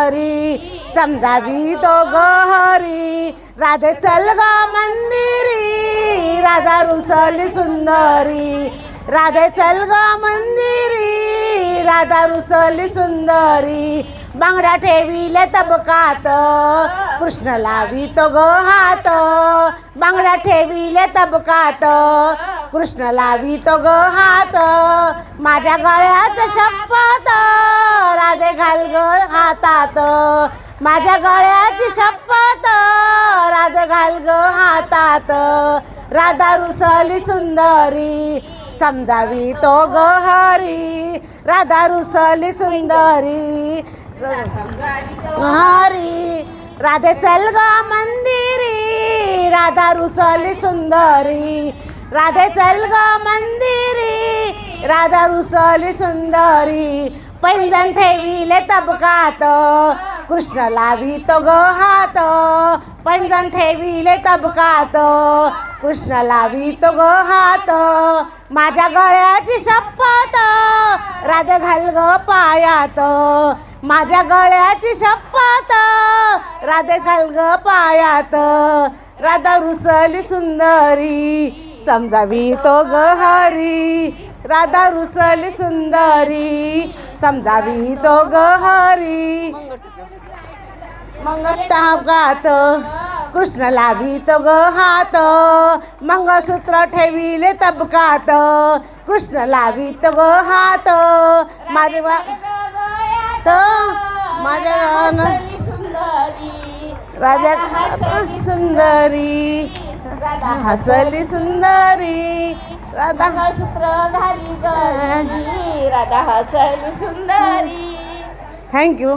हरी समजावी तो हरी. राधे चल ग मंदिरी राधा रुसली सुंदरी. राधे चल ग मंदिरी राधा रुसली सुंदरी. बांगड्या ठेविले तबकात. कृष्ण लावी तो ग हात. बांगड्या ठेविले तबकात. कृष्ण लावी तो ग हात. माझ्या गळ्याच्या शपथ राधे घाल ग हातात. माझ्या गळ्याची शपथ राधे घाल ग हातात. राधा रुसली सुंदरी समजावी तो ग हरी. राधा रुसली सुंदरी हरी राधे चल ग मंदिरी राधा रुसली सुंदरी. राधे चल ग मंदिरी राधा रुसली सुंदरी. पैंजण ठेविले तबकात कृष्ण लावी तो ग हात. पैंजण ठेविले तबकात कृष्ण लावी तो ग हात. माझ्या गळ्याची शपथ राधे घाल ग पायात. माझ्या गळ्याची शपथ. राधे घाल ग पायात. राधा रुसली सुंदरी समजावी तो ग हरी. राधा रुसली सुंदरी समजावी तो ग हरी. तागात कृष्ण लावी तो ग हात. मंगळसूत्र ठेविले तबकात. कृष्ण लावी तो ग हात. माझे माझ्या राजा सुंदरी. हसली सुंदरी. राधा सूत्र घाली राधा हसली सुंदरी. थँक्यू.